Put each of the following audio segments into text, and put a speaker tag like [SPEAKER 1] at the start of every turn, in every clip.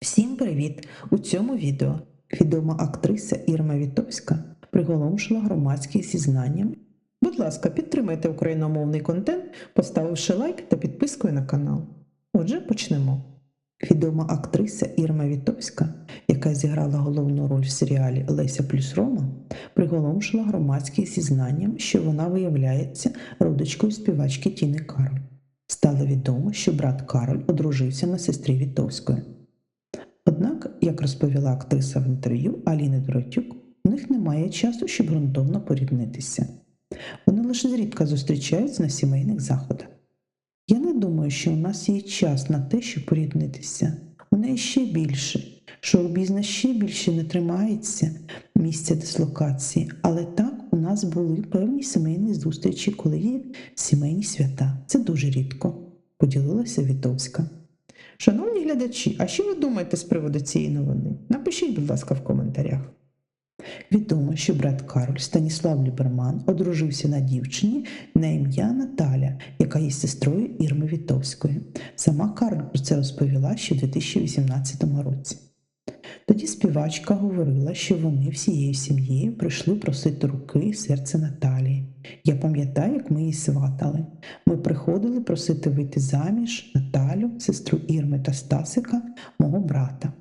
[SPEAKER 1] Всім привіт! У цьому відео відома актриса Ірма Вітовська приголомшила громадськість зізнанням. Будь ласка, підтримайте україномовний контент, поставивши лайк та підпискою на канал. Отже, почнемо. Відома актриса Ірма Вітовська, яка зіграла головну роль в серіалі Леся плюс Рома, приголомшила громадськість зізнанням, що вона виявляється родичкою співачки Тіни Кароль. Стало відомо, що брат Кароль одружився на сестрі Вітовської. Як розповіла актриса в інтерв'ю Аліни Доротюк, у них немає часу, щоб ґрунтовно поріднитися. Вони лише зрідка зустрічаються на сімейних заходах. Я не думаю, що у нас є час на те, щоб поріднитися. У неї ще більше. Шоу-бізнес ще більше не тримається місця дислокації, але так у нас були певні сімейні зустрічі, коли є сімейні свята. Це дуже рідко, поділилася Вітовська. Шановні глядачі, а що ви думаєте з приводу цієї новини? Напишіть, будь ласка, в коментарях. Відомо, що брат Кароль Станіслав Ліберман одружився на дівчині на ім'я Наталя, яка є сестрою Ірми Вітовської. Сама Кароль про це розповіла ще в 2018 році. Тоді співачка говорила, що вони всією сім'єю прийшли просити руки і серце Наталії. Я пам'ятаю, як ми її сватали. Ми приходили просити вийти заміж Наталю, сестру Ірми та Стасика, мого брата.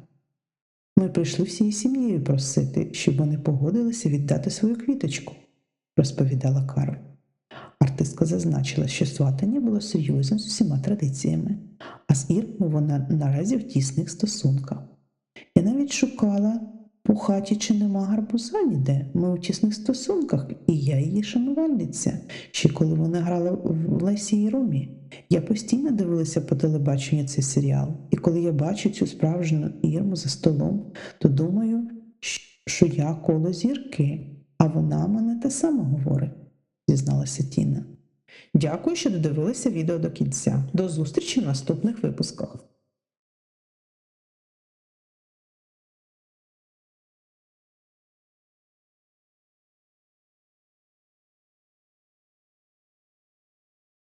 [SPEAKER 1] Ми прийшли всією сім'єю просити, щоб вони погодилися віддати свою квіточку, розповідала Кароль. Артистка зазначила, що сватання було серйозним з усіма традиціями, а з Ірмою вона наразі в тісних стосунках. Я навіть шукала у хаті, чи нема гарбуза ніде. Ми у тісних стосунках, і я її шанувальниця, ще коли вона грала в Лесі і Ромі. Я постійно дивилася по телебаченню цей серіал, і коли я бачу цю справжню Ірму за столом, то думаю, що я коло зірки, а вона мене те саме говорить, зізналася Тіна. Дякую, що додивилися відео до кінця. До зустрічі в наступних випусках.